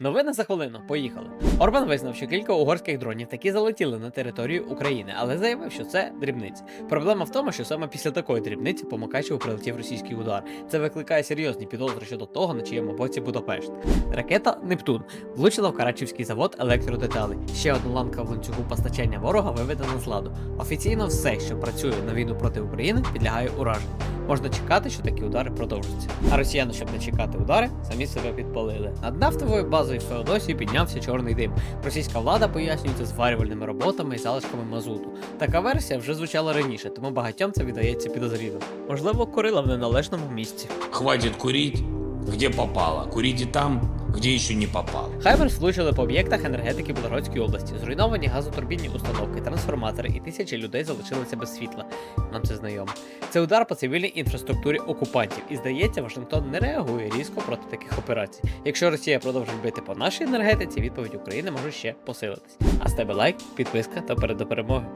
Новини за хвилину. Поїхали. Орбан визнав, що кілька угорських дронів таки залетіли на територію України, але заявив, що це дрібниці. Проблема в тому, що саме після такої дрібниці по Мукачеву прилетів російський удар. Це викликає серйозні підозри щодо того, на чиєму боці Будапешт. Ракета Нептун влучила в Карачівський завод електродеталей. Ще одна ланка в ланцюгу постачання ворога виведена з ладу. Офіційно все, що працює на війну проти України, підлягає ураженню. Можна чекати, що такі удари продовжаться. А росіяни, щоб не чекати удари, самі себе підпалили. Над нафтовою базою в Феодосії піднявся чорний дим. Російська влада пояснюється зварювальними роботами і залишками мазуту. Така версія вже звучала раніше, тому багатьом це віддається підозрілим. Можливо, курила в неналежному місці. Хватить курить, где попало. Курите там, где еще не попало. Хаймерс влучили по об'єктах енергетики Білгородської області. Зруйновані газотурбінні установки, трансформатори і тисячі людей залишилися без світла. Нам це знайомо. Це удар по цивільній інфраструктурі окупантів. І здається, Вашингтон не реагує різко проти таких операцій. Якщо Росія продовжить бити по нашій енергетиці, відповідь України може ще посилитись. А з тебе лайк, підписка та перед до перемоги.